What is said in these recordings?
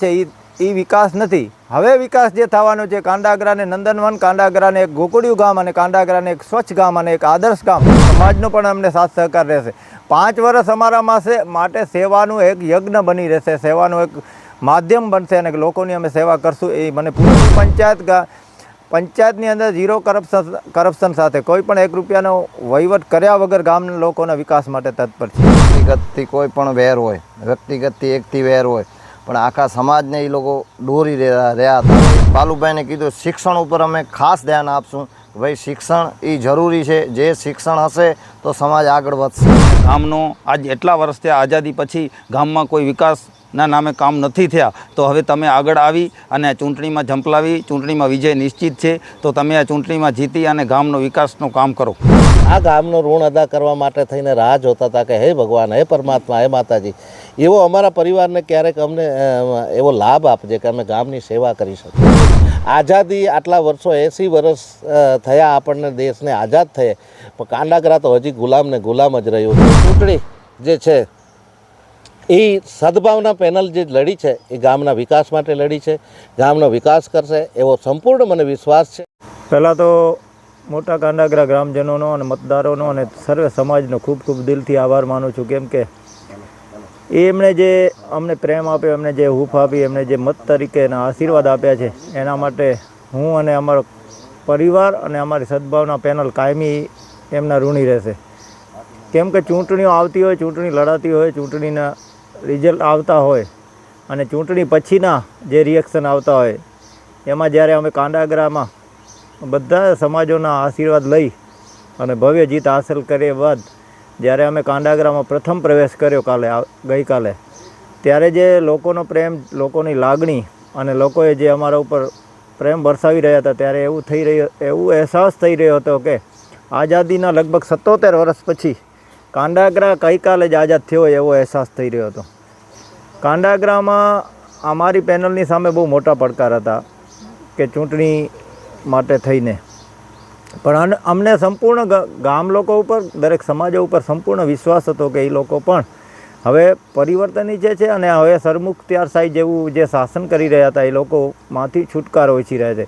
છે એ એ વિકાસ નથી. હવે વિકાસ જે થવાનો છે, કાંડાગરાને નંદનવન, કાંડાગરાને એક ગોકુડિયું ગામ અને કાંડાગરાને એક સ્વચ્છ ગામ અને એક આદર્શ ગામ. સમાજનો પણ અમને સાથ સહકાર રહેશે. પાંચ વર્ષ અમારા માસે માટે સેવાનું એક યજ્ઞ બની રહેશે. સેવાનું એક માધ્યમ બનશે અને લોકોની અમે સેવા કરશું. એ મને પૂરી પંચાયત પંચાયતની અંદર ઝીરો કરપ્શન કરપ્શન સાથે કોઈ પણ એક રૂપિયાનો વહીવટ કર્યા વગર ગામના લોકોના વિકાસ માટે તત્પર છે. વ્યક્તિગતથી કોઈ પણ વેર હોય, વ્યક્તિગતથી એકથી વેર હોય, પણ આખા સમાજને એ લોકો દોરી રહ્યા રહ્યા હતા. બાલુભાઈને કીધું, શિક્ષણ ઉપર અમે ખાસ ધ્યાન આપશું. ભાઈ શિક્ષણ એ જરૂરી છે. જે શિક્ષણ હશે તો સમાજ આગળ વધશે. ગામનો આજ એટલા વર્ષ થયા આઝાદી પછી ગામમાં કોઈ વિકાસના નામે કામ નથી થયા. તો હવે તમે આગળ આવી અને આ ચૂંટણીમાં ઝંપલાવી ચૂંટણીમાં વિજય નિશ્ચિત છે તો તમે આ ચૂંટણીમાં જીતી અને ગામનો વિકાસનું કામ કરો. આ ગામનો ઋણ અદા કરવા માટે થઈને રાહ જોતા હતા કે હે ભગવાન હે પરમાત્મા હે માતાજી. એવો અમારા પરિવારને ક્યારેક અમને એવો લાભ આપજે કે અમે ગામની સેવા કરી શકીએ. આઝાદી આટલા વર્ષો એંસી વર્ષ થયા આપણને દેશને આઝાદ થયે. પણ કાંડાગરા તો હજી ગુલામને ગુલામ જ રહ્યું છે. ચૂંટણી જે છે, એ સદભાવના પેનલ જે લડી છે, એ ગામના વિકાસ માટે લડી છે, ગામનો વિકાસ કરશે, એવો સંપૂર્ણ મને વિશ્વાસ છે. પહેલાં તો મોટા કાંડાગરા ગ્રામજનોનો અને મતદારોનો અને સર્વે સમાજનો ખૂબ ખૂબ દિલથી આભાર માનું છું. કેમ કે એમણે જે અમને પ્રેમ આપ્યો એમને જે હૂફ આપી એમને જે મત તરીકે એના આશીર્વાદ આપ્યા છે, એના માટે હું અને અમારો પરિવાર અને અમારી સદભાવના પેનલ કાયમી એમના ઋણી રહેશે. કેમ કે ચૂંટણીઓ આવતી હોય, ચૂંટણી લડાતી હોય, ચૂંટણીના રિઝલ્ટ આવતા હોય અને ચૂંટણી પછીના જે રિએક્શન આવતા હોય, એમાં જ્યારે અમે કાંડાગરામાં બધા સમાજોના આશીર્વાદ લઈ અને ભવ્ય જીત હાંસલ કર્યા બાદ જ્યારે અમે કાંડાગરામાં પ્રથમ પ્રવેશ કર્યો કાલે ગઈકાલે, ત્યારે જે લોકોનો પ્રેમ, લોકોની લાગણી અને લોકોએ જે અમારા ઉપર પ્રેમ વરસાવી રહ્યા હતા, ત્યારે એવું થઈ રહ્યું, એવું અહેસાસ થઈ રહ્યો હતો કે આઝાદીના લગભગ સત્તોતેર વર્ષ પછી કાંડાગરા ગઈકાલે જ આઝાદ થયો એવો અહેસાસ થઈ રહ્યો હતો. કાંડાગરામાં અમારી પેનલની સામે બહુ મોટા પડકાર હતા કે ચૂંટણી માટે થઈને. પણ અમને સંપૂર્ણ ગામ લોકો ઉપર, દરેક સમાજો ઉપર સંપૂર્ણ વિશ્વાસ હતો કે એ લોકો પણ હવે પરિવર્તન જે છે અને હવે સરમુખત્યાર સાહેબ જેવું જે શાસન કરી રહ્યા હતા, એ લોકોમાંથી છુટકારો ઓછી રહ્યા છે.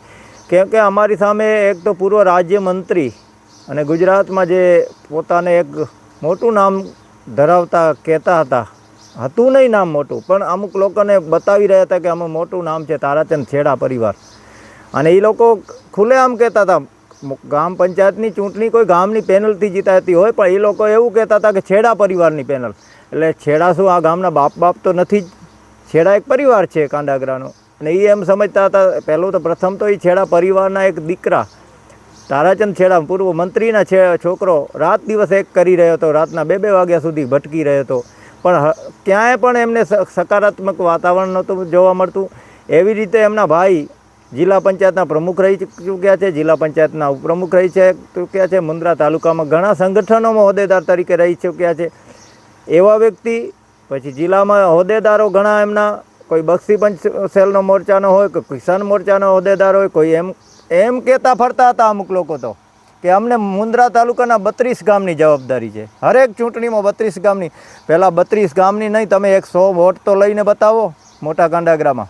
કેમ કે અમારી સામે એક તો પૂર્વ રાજ્યમંત્રી અને ગુજરાતમાં જે પોતાને એક મોટું નામ ધરાવતા, કહેતા હતા. હતું નહીં નામ મોટું, પણ અમુક લોકોને બતાવી રહ્યા હતા કે અમે મોટું નામ છે તારાચંદ છેડા પરિવાર. અને એ લોકો ખુલ્લેઆમ કહેતા હતા ગામ પંચાયતની ચૂંટણી કોઈ ગામની પેનલથી જીતાતી હોય, પણ એ લોકો એવું કહેતા હતા કે છેડા પરિવારની પેનલ. એટલે છેડા શું, આ ગામના બાપ બાપ તો નથી જ. છેડા એક પરિવાર છે કાંડાગરાનો. અને એ એમ સમજતા હતા, પહેલું તો પ્રથમ તો એ છેડા પરિવારના એક દીકરા, તારાચંદ છેડા, પૂર્વ મંત્રીના છે, છોકરો, રાત દિવસ એક કરી રહ્યો હતો, રાતના બે બે વાગ્યા સુધી ભટકી રહ્યો હતો. પણ ક્યાંય પણ એમને સકારાત્મક વાતાવરણ નહોતું જોવા મળતું. એવી રીતે એમના ભાઈ જિલ્લા પંચાયતના પ્રમુખ રહી ચૂક્યા છે, જિલ્લા પંચાયતના ઉપપ્રમુખ રહી છે, ચૂક્યા છે, મુન્દ્રા તાલુકામાં ઘણા સંગઠનોમાં હોદ્દેદાર તરીકે રહી ચૂક્યા છે. એવા વ્યક્તિ, પછી જિલ્લામાં હોદ્દેદારો ઘણા એમના, કોઈ બક્ષી પંચ સેલનો મોરચાનો હોય, કોઈ કિસાન મોરચાનો હોદ્દેદાર હોય, કોઈ એમ એમ કહેતા ફરતા હતા અમુક લોકો તો, કે અમને મુન્દ્રા તાલુકાના બત્રીસ ગામની જવાબદારી છે. હરેક ચૂંટણીમાં બત્રીસ ગામની, પહેલાં બત્રીસ ગામની નહીં, તમે એક સો વોટ તો લઈને બતાવો, મોટા કાંડાગરામાં.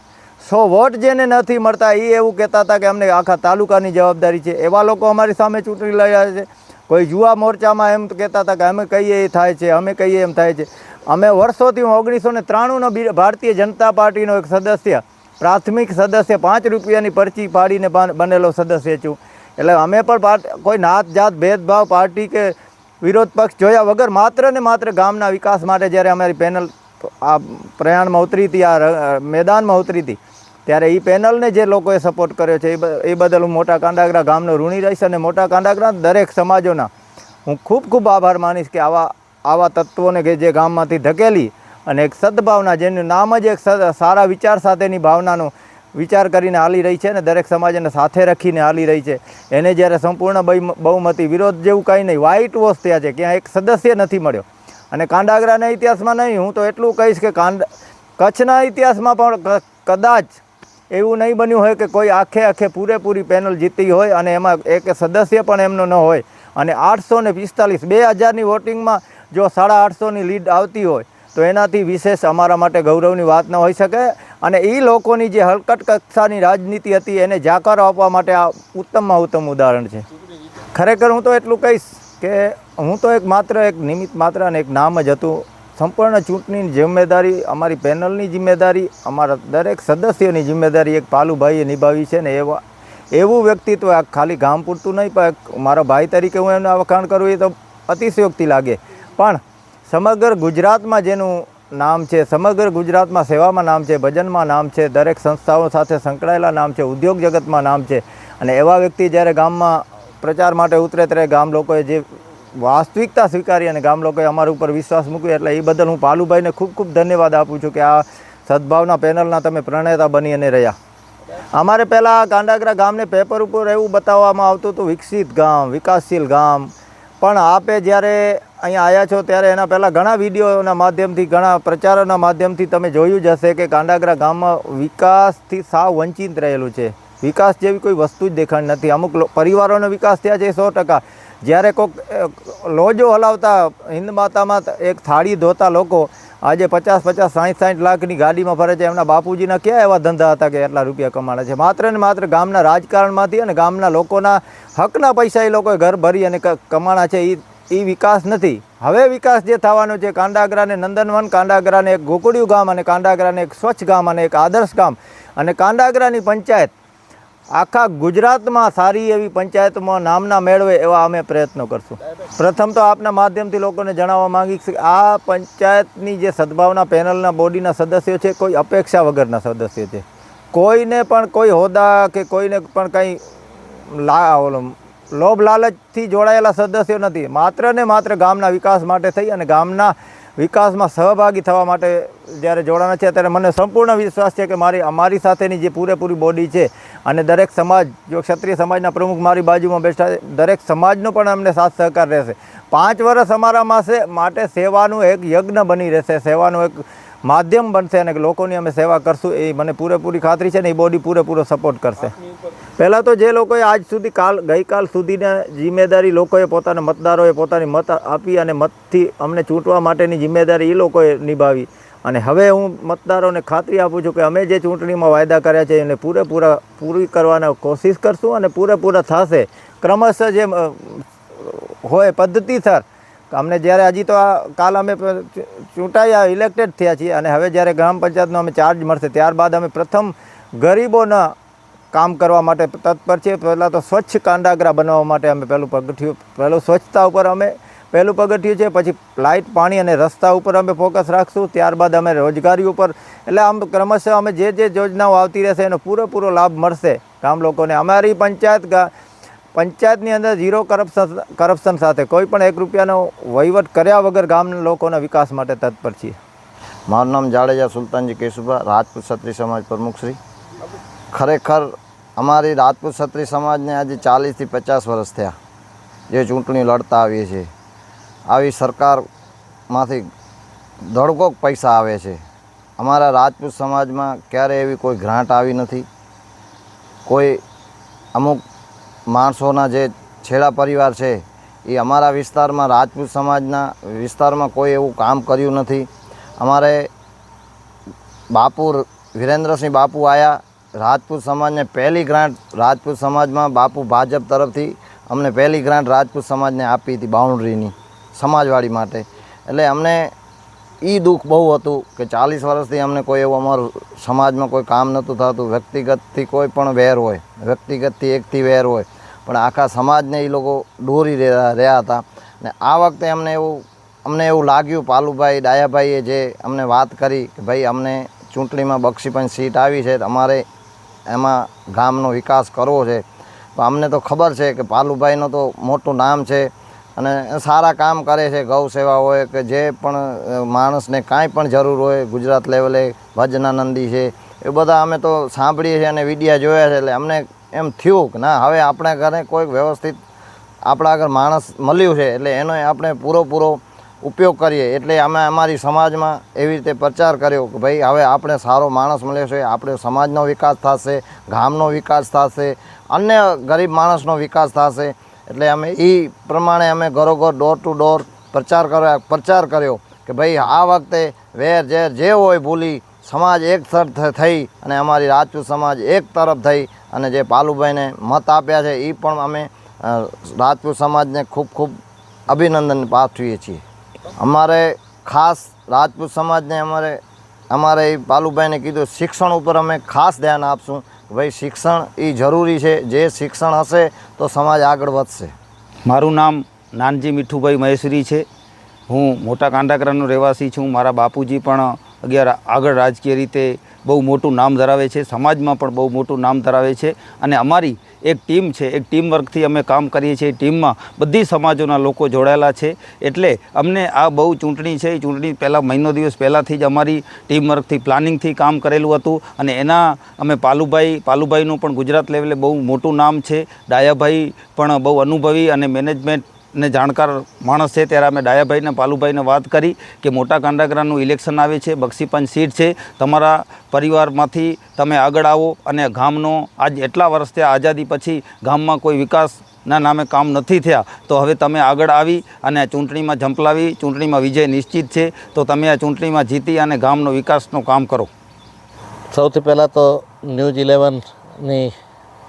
સો વોટ જેને નથી મળતા એ એવું કહેતા હતા કે અમને આખા તાલુકાની જવાબદારી છે. એવા લોકો અમારી સામે ચૂંટણી લડ્યા છે. કોઈ યુવા મોરચામાં એમ કહેતા હતા કે અમે કહીએ એ થાય છે, અમે કહીએ એમ થાય છે. અમે વર્ષોથી ઓગણીસો ને ત્રાણુંનો ભારતીય જનતા પાર્ટીનો એક સદસ્ય, પ્રાથમિક સદસ્ય, પાંચ રૂપિયાની પરચી પાડીને બનેલો સદસ્ય છું. એટલે અમે પણ કોઈ નાત, જાત, ભેદભાવ, પાર્ટી કે વિરોધ પક્ષ જોયા વગર માત્ર ને માત્ર ગામના વિકાસ માટે જ્યારે અમારી પેનલ આ પ્રયાણમાં ઉતરી હતી, આ મેદાનમાં ઉતરી હતી ત્યારે એ પેનલને જે લોકોએ સપોર્ટ કર્યો છે એ બદલ હું મોટા કાંડાગરા ગામનો ઋણી રહીશ અને મોટા કાંડાગરા દરેક સમાજોના હું ખૂબ ખૂબ આભાર માનીશ કે આવા આવા તત્વોને કે જે ગામમાંથી ધકેલી અને એક સદભાવના, જેનું નામ જ એક સારા વિચાર સાથેની ભાવનાનો વિચાર કરીને હાલી રહી છે અને દરેક સમાજને સાથે રાખીને હાલી રહી છે. એને જ્યારે સંપૂર્ણ બહુ- બહુમતી વિરોધ જેવું કાંઈ નહીં વ્હાઇટ વોશ થયા છે, ક્યાં એક સદસ્ય નથી મળ્યો. અને કાંડાગરાના ઇતિહાસમાં નહીં, હું તો એટલું કહીશ કે કાંડ કચ્છના ઇતિહાસમાં પણ કદાચ એવું નહીં બન્યું હોય કે કોઈ આખે આખે પૂરેપૂરી પેનલ જીતી હોય અને એમાં એક સદસ્ય પણ એમનો ન હોય. અને આઠસો ને પિસ્તાલીસ, બે હજારની વોટિંગમાં જો સાડા આઠસોની લીડ આવતી હોય, તો એનાથી વિશેષ અમારા માટે ગૌરવની વાત ન હોઈ શકે. અને એ લોકોની જે હલકટ કક્ષાની રાજનીતિ હતી, એને જાકારો આપવા માટે આ ઉત્તમમાં ઉત્તમ ઉદાહરણ છે. ખરેખર હું તો એટલું કહીશ કે હું તો એક માત્ર એક નિમિત્ત માત્ર અને એક નામ જ હતું. સંપૂર્ણ ચૂંટણીની જિમ્મેદારી, અમારી પેનલની જિમ્મેદારી, અમારા દરેક સદસ્યની જિમ્મેદારી એક પાલુભાઈએ નિભાવી છે ને એવા એવું વ્યક્તિત્વ આ ખાલી ગામ પૂરતું નહીં, પણ મારા ભાઈ તરીકે હું એમને વખાણ કરું એ તો અતિશયોક્તિ લાગે. પણ સમગ્ર ગુજરાતમાં જેનું નામ છે, સમગ્ર ગુજરાતમાં સેવામાં નામ છે, ભજનમાં નામ છે, દરેક સંસ્થાઓ સાથે સંકળાયેલા નામ છે, ઉદ્યોગ જગતમાં નામ છે, અને એવા વ્યક્તિ જ્યારે ગામમાં પ્રચાર માટે ઉતરે ત્યારે ગામ લોકોએ જે વાસ્તવિકતા સ્વીકારી અને ગામ લોકોએ અમારા ઉપર વિશ્વાસ મૂક્યો એટલે એ બદલ હું પાલુભાઈને ખૂબ ખૂબ ધન્યવાદ આપું છું કે આ સદભાવના પેનલના તમે પ્રણેતા બની અને રહ્યા. અમારે પહેલાં ગાંડાગરા ગામને પેપર ઉપર એવું બતાવવામાં આવતું હતું, વિકસિત ગામ, વિકાસશીલ ગામ. પણ આપે જ્યારે અહીંયા આવ્યા છો ત્યારે એના પહેલાં ઘણા વિડીયોના માધ્યમથી, ઘણા પ્રચારોના માધ્યમથી તમે જોયું જ હશે કે ગાંડાગરા ગામમાં વિકાસથી સાવ વંચિત રહેલું છે. વિકાસ જેવી કોઈ વસ્તુ જ દેખાણ નથી. અમુક પરિવારોનો વિકાસ થયા છે સો ટકા. જ્યારે કોઈક લોજો હલાવતા હિન્દ માતામાં એક થાળી ધોતા લોકો આજે પચાસ પચાસ સાઠ સાઠ લાખની ગાડીમાં ફરે છે. એમના બાપુજીના ક્યાં એવા ધંધા હતા કે એટલા રૂપિયા કમાણા છે? માત્ર ને માત્ર ગામના રાજકારણમાંથી અને ગામના લોકોના હકના પૈસા એ લોકોએ ઘર ભરી અને કમાણા છે. એ એ વિકાસ નથી. હવે વિકાસ જે થવાનો છે, કાંડાગરાને નંદનવન, કાંડાગરાને એક ગોકુડિયું ગામ અને કાંડાગરાને એક સ્વચ્છ ગામ અને એક આદર્શ ગામ અને કાંડાગરાની પંચાયત આખા ગુજરાતમાં સારી એવી પંચાયતમાં નામના મેળવે એવા અમે પ્રયત્નો કરશું. પ્રથમ તો આપના માધ્યમથી લોકોને જણાવવા માંગીશ કે આ પંચાયતની જે સદભાવના પેનલના બોડીના સદસ્યો છે, કોઈ અપેક્ષા વગરના સદસ્યો છે. કોઈને પણ કોઈ હોદ્દા કે કોઈને પણ કંઈ લા લોભ લાલચથી જોડાયેલા સદસ્યો નથી. માત્ર ને માત્ર ગામના વિકાસ માટે થઈ અને ગામના વિકાસમાં સહભાગી થવા માટે જ્યારે જોડાણા છે, ત્યારે મને સંપૂર્ણ વિશ્વાસ છે કે મારી અમારી સાથેની જે પૂરેપૂરી બોડી છે અને દરેક સમાજ, જો ક્ષત્રિય સમાજના પ્રમુખ મારી બાજુમાં બેઠા છે, દરેક સમાજનો પણ અમને સાથ સહકાર રહેશે. પાંચ વર્ષ અમારામાં છે માટે સેવાનું એક યજ્ઞ બની રહેશે, સેવાનું એક માધ્યમ બનશે અને લોકોની અમે સેવા કરશું એ મને પૂરેપૂરી ખાતરી છે ને એ બોડી પૂરેપૂરો સપોર્ટ કરશે. પહેલાં તો જે લોકોએ આજ સુધી કાલ ગઈકાલ સુધીના જિમ્મેદારી લોકોએ પોતાના મતદારોએ પોતાની મત આપી અને મતથી અમને ચૂંટવા માટેની જિમ્મેદારી એ લોકોએ નિભાવી. અને હવે હું મતદારોને ખાતરી આપું છું કે અમે જે ચૂંટણીમાં વાયદા કર્યા છે એને પૂરેપૂરા પૂરી કરવાના કોશિશ કરશું અને પૂરેપૂરા થશે. ક્રમશઃ જે હોય પદ્ધતિસર અમને જ્યારે હજી તો કાલ અમે ચૂંટાયા ઇલેક્ટેડ થયા છીએ અને હવે જ્યારે ગ્રામ પંચાયતનો અમે ચાર્જ મળશે, ત્યારબાદ અમે પ્રથમ ગરીબોના કામ કરવા માટે તત્પર છીએ. પહેલાં તો સ્વચ્છ કાંડાગરા બનાવવા માટે અમે પહેલું પગથિયું, પહેલું સ્વચ્છતા ઉપર અમે પહેલું પગથિયું છે, પછી લાઇટ, પાણી અને રસ્તા ઉપર અમે ફોકસ રાખશું. ત્યારબાદ અમે રોજગારી ઉપર, એટલે આમ ક્રમશઃ અમે જે જે યોજનાઓ આવતી રહેશે, એનો પૂરેપૂરો લાભ મળશે ગામ લોકોને. અમારી પંચાયત પંચાયતની અંદર ઝીરો કરપ્શન કરપ્શન સાથે કોઈ પણ એક રૂપિયાનો વહીવટ કર્યા વગર ગામના લોકોના વિકાસ માટે તત્પર છીએ. મારું નામ જાડેજા સુલતાનજી કેશુભા, રાજપૂત ક્ષત્રિય સમાજ પ્રમુખશ્રી ખરેખર અમારી રાજપૂત ક્ષત્રિય સમાજને આજે ચાલીસથી પચાસ વર્ષ થયા. જે ચૂંટણી લડતા આવીએ છીએ. આવી સરકારમાંથી ધડકોક પૈસા આવે છે. અમારા રાજપૂત સમાજમાં ક્યારે એવી કોઈ ગ્રાન્ટ આવી નથી. કોઈ અમુક માણસોના જે છેડા પરિવાર છે, એ અમારા વિસ્તારમાં રાજપૂત સમાજના વિસ્તારમાં કોઈ એવું કામ કર્યું નથી. અમારે બાપુ વિરેન્દ્રસિંહ બાપુ આવ્યા રાજપૂત સમાજને પહેલી ગ્રાન્ટ રાજપૂત સમાજમાં બાપુ ભાજપ તરફથી અમને પહેલી ગ્રાન્ટ રાજપૂત સમાજને આપી હતી બાઉન્ડ્રીની, સમાજવાડી માટે. એટલે અમને એ દુઃખ બહુ હતું કે ચાલીસ વર્ષથી અમને કોઈ એવું અમારું સમાજમાં કોઈ કામ નહોતું થતું. વ્યક્તિગતથી કોઈ પણ વેર હોય, વ્યક્તિગતથી એકથી વેર હોય પણ આખા સમાજને એ લોકો દોરી રહ્યા હતા. ને આ વખતે અમને એવું અમને એવું લાગ્યું, પાલુભાઈ, ડાયાભાઈએ જે અમને વાત કરી કે ભાઈ અમને ચૂંટણીમાં બક્ષીપંચ સીટ આવી છે અમારે એમાં ગામનો વિકાસ કરવો છે. તો અમને તો ખબર છે કે પાલુભાઈનું તો મોટું નામ છે અને સારા કામ કરે છે, ગૌ સેવા હોય કે જે પણ માણસને કાંઈ પણ જરૂર હોય, ગુજરાત લેવલે ભજનાનંદી છે, એ બધા અમે તો સાંભળીએ છીએ અને વિડીયા જોયા છે, એટલે અમને એમ થયું કે ના, હવે આપણા ઘરે કોઈક વ્યવસ્થિત આપણા આગળ માણસ મળ્યું છે, એટલે એનો આપણે પૂરો ઉપયોગ કરીએ. એટલે અમે અમારી સમાજમાં એવી રીતે પ્રચાર કર્યો કે ભાઈ, હવે આપણે સારો માણસ મળ્યો છે, આપણે સમાજનો વિકાસ થશે, ગામનો વિકાસ થશે, અન્ય ગરીબ માણસનો વિકાસ થશે. એટલે અમે એ પ્રમાણે અમે ઘરોઘર ડોર ટુ ડોર પ્રચાર કર્યો પ્રચાર કર્યો કે ભાઈ, આ વખતે વેર ઝેર જે હોય ભૂલી, સમાજ એક થઈ અને અમારી રાજપૂત સમાજ એક તરફ થઈ. અને જે પાલુભાઈને મત આપ્યા છે એ પણ અમે રાજપૂત સમાજને ખૂબ ખૂબ અભિનંદન પાઠવીએ છીએ. અમારે ખાસ રાજપૂત સમાજને અમારે અમારે એ પાલુભાઈને કીધું, શિક્ષણ ઉપર અમે ખાસ ધ્યાન આપશું ભાઈ શિક્ષણ એ જરૂરી છે, જે શિક્ષણ હશે તો સમાજ આગળ વધશે. મારું નામ નાનજી મીઠુભાઈ મહેશ્વરી છે. હું મોટા કાંડાકરાનો રહેવાસી છું. મારા બાપુજી પણ અગિયાર આગળ રાજકીય રીતે બહુ મોટું નામ ધરાવે છે, સમાજમાં પણ બહુ મોટું નામ ધરાવે છે અને અમારી એક ટીમ છે, એક ટીમ વર્કથી અમે કામ કરીએ છીએ. ટીમમાં બધી સમાજોના લોકો જોડાયેલા છે. એટલે અમને આ બહુ ચૂંટણી છે, એ ચૂંટણી પહેલાં મહિનો દિવસ પહેલાંથી જ અમારી ટીમ વર્કથી પ્લાનિંગથી કામ કરેલું હતું અને એના અમે પાલુભાઈ, પાલુભાઈનું પણ ગુજરાત લેવલે બહુ મોટું નામ છે. ડાયાભાઈ પણ બહુ અનુભવી અને મેનેજમેન્ટ ને જાણકાર માણસ છે, ત્યારે અમે ડાયાભાઈને, પાલુભાઈને વાત કરી કે મોટા કાંડાગરાનું ઇલેક્શન આવે છે બક્ષીપંચ સીટ છે, તમારા પરિવારમાંથી તમે આગળ આવો અને ગામનો આજ એટલા વર્ષ થયા, આઝાદી પછી ગામમાં કોઈ વિકાસના નામે કામ નથી થયા, તો હવે તમે આગળ આવી અને ચૂંટણીમાં ઝંપલાવી, ચૂંટણીમાં વિજય નિશ્ચિત છે, તો તમે આ ચૂંટણીમાં જીતી અને ગામનો વિકાસનું કામ કરો. સૌથી પહેલાં તો ન્યૂઝ ઇલેવનની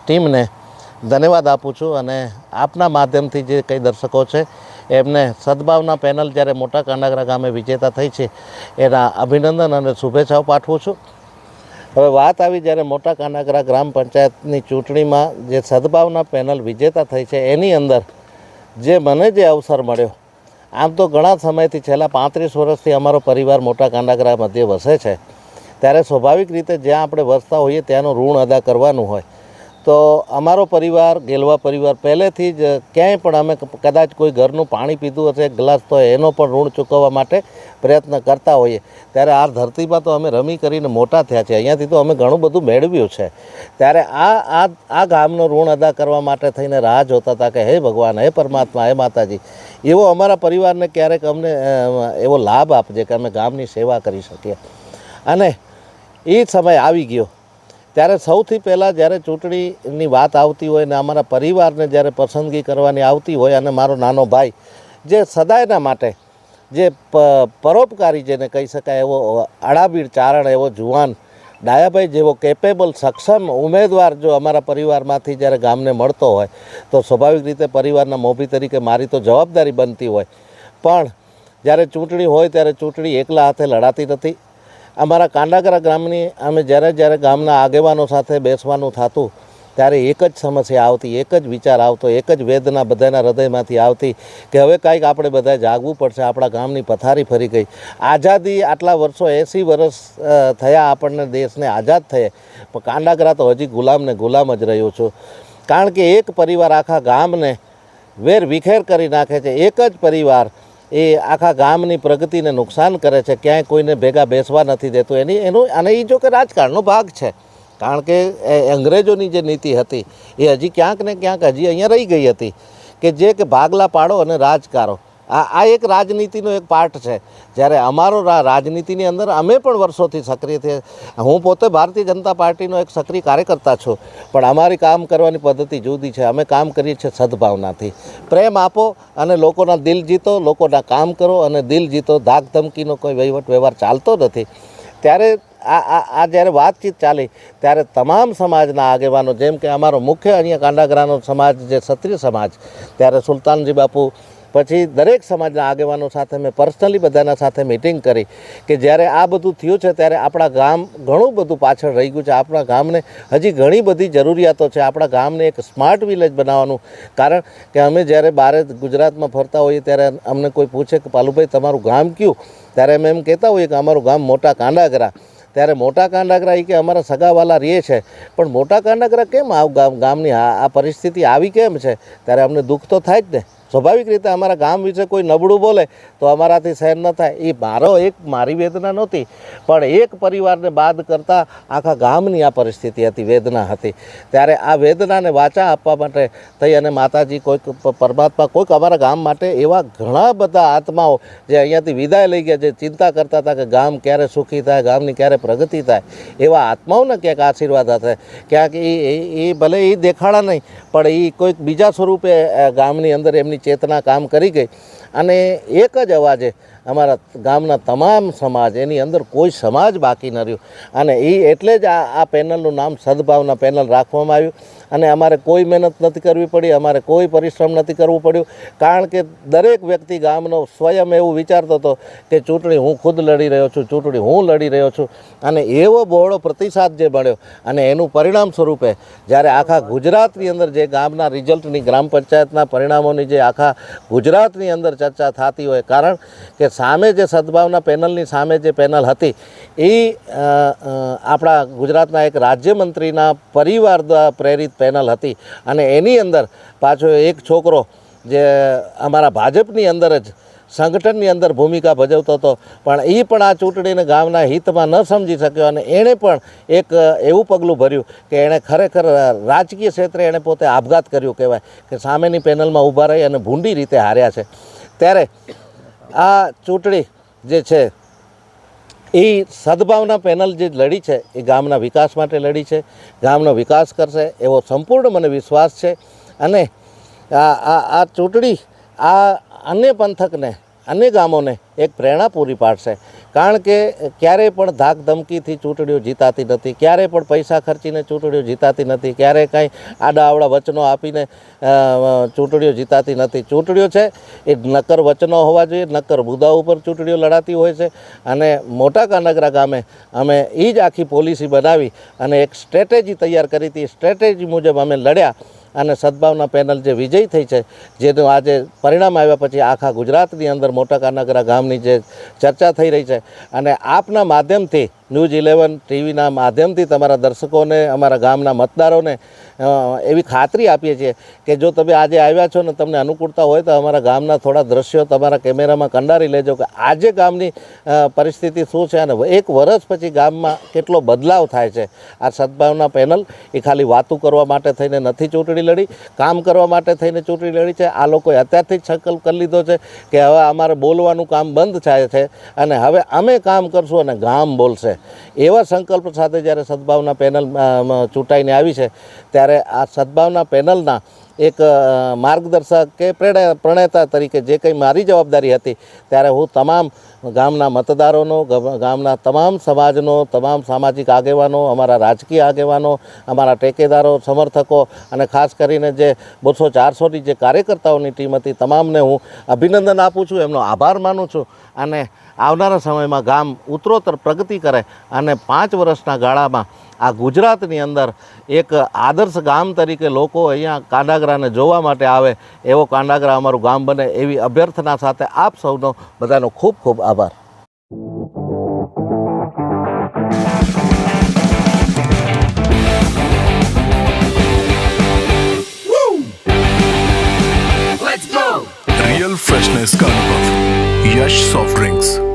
ટીમને ધન્યવાદ આપું છું અને આપના માધ્યમથી જે કંઈ દર્શકો છે, એમને સદભાવના પેનલ જ્યારે મોટા કાંડાગરા ગામે વિજેતા થઈ છે, એના અભિનંદન અને શુભેચ્છાઓ પાઠવું છું. હવે વાત આવી જ્યારે મોટા કાનાગરા ગ્રામ પંચાયતની ચૂંટણીમાં જે સદભાવના પેનલ વિજેતા થઈ છે, એની અંદર જે મને જે અવસર મળ્યો, આમ તો ઘણા સમયથી છેલ્લા પાંત્રીસ વર્ષથી અમારો પરિવાર મોટા કાંડાગરા મધ્ય વસે છે, ત્યારે સ્વાભાવિક રીતે જ્યાં આપણે વસતા હોઈએ ત્યાંનું ઋણ અદા કરવાનું હોય તો અમારો પરિવાર, ગેલવા પરિવાર પહેલેથી જ ક્યાંય પણ અમે કદાચ કોઈ ઘરનું પાણી પીધું હશે ગ્લાસ, તો એનો પણ ઋણ ચૂકવવા માટે પ્રયત્ન કરતા હોઈએ. ત્યારે આ ધરતીમાં તો અમે રમી કરીને મોટા થયા છે અહીંયાથી તો અમે ઘણું બધું મેળવ્યું છે. ત્યારે આ આ આ ગામનો ઋણ અદા કરવા માટે થઈને રાહ જોતા હતા કે, હે ભગવાન, હે પરમાત્મા, હે માતાજી. એવો અમારા પરિવારને ક્યારેક અમને એવો લાભ આપજે કે અમે ગામની સેવા કરી શકીએ. અને એ સમય આવી ગયો. ત્યારે સૌથી પહેલાં જ્યારે ચૂંટણીની વાત આવતી હોય ને અમારા પરિવારને જ્યારે પસંદગી કરવાની આવતી હોય અને મારો નાનો ભાઈ, જે સદાયના માટે જે પરોપકારી જેને કહી શકાય એવો અડાબીડ ચારણ, એવો જુવાન, ડાયાભાઈ જેવો કેપેબલ સક્ષમ ઉમેદવાર જો અમારા પરિવારમાંથી જ્યારે ગામને મળતો હોય, તો સ્વાભાવિક રીતે પરિવારના મોભી તરીકે મારી તો જવાબદારી બનતી હોય. પણ જ્યારે ચૂંટણી હોય ત્યારે ચૂંટણી એકલા હાથે લડાતી નથી. અમારા કાંડાગરા ગામની અમે જ્યારે જ્યારે ગામના આગેવાનો સાથે બેસવાનું થતું, ત્યારે એક જ સમસ્યા આવતી, એક જ વિચાર આવતો, એક જ વેદના બધાના હૃદયમાંથી આવતી કે હવે કાંઈક આપણે બધા જાગવું પડશે, આપણા ગામની પથારી ફરી ગઈ. આઝાદી આટલા વર્ષો એંસી વર્ષ થયા આપણને દેશને આઝાદ થયે, પણ કાંડાગરા તો હજી ગુલામને ગુલામ જ રહ્યો છું. કારણ કે એક પરિવાર આખા ગામને વેર વિખેર કરી નાખે છે, એક જ પરિવાર એ આખા ગામની પ્રગતિને નુકસાન કરે છે, ક્યાંય કોઈને ભેગા બેસવા નથી દેતું. એની, એનું, અને એ જો કે રાજકારણનો ભાગ છે. કારણ કે અંગ્રેજોની જે નીતિ હતી, એ હજી ક્યાંક ને ક્યાંક હજી અહીંયા રહી ગઈ હતી કે જે કે ભાગલા પાડો અને રાજકારો. આ આ એક રાજનીતિનો એક પાર્ટ છે. જ્યારે અમારો રાજનીતિની અંદર અમે પણ વર્ષોથી સક્રિય થઈએ હું પોતે ભારતીય જનતા પાર્ટીનો એક સક્રિય કાર્યકર્તા છું. પણ અમારી કામ કરવાની પદ્ધતિ જુદી છે. અમે કામ કરીએ છીએ સદભાવનાથી. પ્રેમ આપો અને લોકોના દિલ જીતો, લોકોના કામ કરો અને દિલ જીતો, ધાક ધમકીનો કોઈ વહીવટ વ્યવહાર ચાલતો નથી. ત્યારે આ આ આ જ્યારે વાતચીત ચાલી, ત્યારે તમામ સમાજના આગેવાનો, જેમ કે અમારો મુખ્ય અહીંયા કાંડાગરાનો સમાજ જે ક્ષત્રિય સમાજ, ત્યારે સુલતાનજી બાપુ પછી દરેક સમાજના આગેવાનો સાથે મેં પર્સનલી બધાના સાથે મિટિંગ કરી કે જ્યારે આ બધું થયું છે ત્યારે આપણા ગામ ઘણું બધું પાછળ રહી ગયું છે. આપણા ગામને હજી ઘણી બધી જરૂરિયાતો છે. આપણા ગામને એક સ્માર્ટ વિલેજ બનાવવાનું. કારણ કે અમે જ્યારે બહાર ગુજરાતમાં ફરતા હોઈએ ત્યારે અમને કોઈ પૂછે કે, પાલુભાઈ, તમારું ગામ કયું? ત્યારે અમે એમ કહેતા હોઈએ કે, અમારું ગામ મોટા કાંડાગરા. ત્યારે મોટા કાંડાગરા એ કે, અમારા સગાવાલા રહે છે. પણ મોટા કાંડાગરા કેમ ગામ, ગામની આ આ પરિસ્થિતિ આવી કેમ છે? ત્યારે અમને દુઃખ તો થાય જ ને. સ્વાભાવિક રીતે અમારા ગામ વિશે કોઈ નબળું બોલે તો અમારાથી સહેન ન થાય. એ મારો એક મારી વેદના નહોતી, પણ એક પરિવારને બાદ કરતાં આખા ગામની આ પરિસ્થિતિ હતી, વેદના હતી. ત્યારે આ વેદનાને વાચા આપવા માટે થઈ અને માતાજી કોઈક પરમાત્મા કોઈક અમારા ગામ માટે એવા ઘણા બધા આત્માઓ જે અહીંયાથી વિદાય લઈ ગયા, જે ચિંતા કરતા હતા કે ગામ ક્યારે સુખી થાય, ગામની ક્યારે પ્રગતિ થાય, એવા આત્માઓને ક્યાંક આશીર્વાદ હશે ક્યાંક એ- એ ભલે એ દેખાડા નહીં, પણ એ કોઈક બીજા સ્વરૂપે ગામની અંદર એમની ચેતના કામ કરી ગઈ. અને એક જ અવાજે અમારા ગામના તમામ સમાજ, એની અંદર કોઈ સમાજ બાકી ન રહ્યું. અને એ એટલે જ આ આ પેનલનું નામ સદભાવના પેનલ રાખવામાં આવ્યું. અને અમારે કોઈ મહેનત નથી કરવી પડી, અમારે કોઈ પરિશ્રમ નથી કરવું પડ્યું. કારણ કે દરેક વ્યક્તિ ગામનો સ્વયં એવું વિચારતો હતો કે ચૂંટણી હું ખુદ લડી રહ્યો છું, ચૂંટણી હું લડી રહ્યો છું. અને એવો બહોળો પ્રતિસાદ જે મળ્યો, અને એનું પરિણામ સ્વરૂપે જ્યારે આખા ગુજરાતની અંદર જે ગામના રિઝલ્ટની, ગ્રામ પંચાયતના પરિણામોની જે આખા ગુજરાતની અંદર ચર્ચા થતી હોય, કારણ કે સામે જે સદભાવના પેનલની સામે જે પેનલ હતી, એ આપણા ગુજરાતના એક રાજ્યમંત્રીના પરિવાર દ્વારા પ્રેરિત પેનલ હતી. અને એની અંદર પાછો એક છોકરો જે અમારા ભાજપની અંદર જ સંગઠનની અંદર ભૂમિકા ભજવતો હતો, પણ એ પણ આ ચૂંટણીને ગામના હિતમાં ન સમજી શક્યો અને એણે પણ એક એવું પગલું ભર્યું કે એણે ખરેખર રાજકીય ક્ષેત્રે એણે પોતે આપઘાત કર્યું કહેવાય કે સામેની પેનલમાં ઊભા રહી અને ભૂંડી રીતે હાર્યા છે. ત્યારે આ ચૂંટણી જે છે, એ સદભાવના પેનલ જે લડી છે, એ ગામના વિકાસ માટે લડી છે, ગામનો વિકાસ કરશે, એવો સંપૂર્ણ મને વિશ્વાસ છે. અને આ આ ચૂંટણી આ અન્ય પંથકને અન્ય ગામોને એક પ્રેરણા પૂરી પાડશે. કારણ કે ક્યારેય પણ ધાક ધમકીથી ચૂંટણીઓ જીતાતી નથી, ક્યારેય પણ પૈસા ખર્ચીને ચૂંટણીઓ જીતાતી નથી, ક્યારેય કાંઈ આડા આવડા વચનો આપીને ચૂંટણીઓ જીતાતી નથી. ચૂંટણીઓ છે એ નક્કર વચનો હોવા જોઈએ, નક્કર મુદ્દાઓ ઉપર ચૂંટણીઓ લડાતી હોય છે અને મોટા કાનગરા ગામે અમે એ જ આખી પોલિસી બનાવી અને એક સ્ટ્રેટેજી તૈયાર કરી હતી. સ્ટ્રેટેજી મુજબ અમે લડ્યા. અને સદભાવના પેનલ જે વિજય થઈ છે, જેનું આજે પરિણામ આવ્યા પછી આખા ગુજરાતની અંદર મોટા કાનાગરા ગામની જે ચર્ચા થઈ રહી છે. અને આપના માધ્યમથી ન્યૂઝ ઇલેવન ટીવીના માધ્યમથી તમારા દર્શકોને, અમારા ગામના મતદારોને એવી ખાતરી આપીએ છીએ કે જો તમે આજે આવ્યા છો ને તમને અનુકૂળતા હોય તો અમારા ગામના થોડા દ્રશ્યો તમારા કેમેરામાં કંડારી લેજો કે આજે ગામની પરિસ્થિતિ શું છે અને એક વર્ષ પછી ગામમાં કેટલો બદલાવ થાય છે. આ સદભાવના પેનલ એ ખાલી વાતું કરવા માટે થઈને નથી ચૂંટણી લડી, કામ કરવા માટે થઈને ચૂંટણી લડી છે. આ લોકોએ અત્યારથી જ સંકલ્પ કરી લીધો છે કે હવે અમારે બોલવાનું કામ બંધ થાય છે અને હવે અમે કામ કરશું અને ગામ બોલશે. એવા સંકલ્પ સાથે જ્યારે સદભાવના પેનલ ચૂંટાઈને આવી છે, ત્યારે આ સદભાવના પેનલના એક માર્ગદર્શક કે પ્રેરણા, પ્રણેતા તરીકે જે કંઈ મારી જવાબદારી હતી, ત્યારે હું તમામ ગામના મતદારોનો ગામના તમામ સમાજનો, તમામ સામાજિક આગેવાનો, અમારા રાજકીય આગેવાનો, અમારા ટેકેદારો, સમર્થકો અને ખાસ કરીને જે બસો ચારસોની જે કાર્યકર્તાઓની ટીમ હતી, તમામને હું અભિનંદન આપું છું, એમનો આભાર માનું છું અને આવનારા સમયમાં ગામ ઉત્તરોત્તર પ્રગતિ કરે અને પાંચ વર્ષના ગાળામાં આ ગુજરાતની અંદર એક આદર્શ ગામ તરીકે લોકો અહીંયા કાંડાગરાને જોવા માટે આવે, એવો કાંડાગરા અમારું ગામ બને એવી અભ્યર્થના સાથે આપ સૌનો બધાનો ખૂબ ખૂબ આભાર. રિયલ ફ્રેશનેસ કા યશ સોફ્ટ ડ્રિંક્સ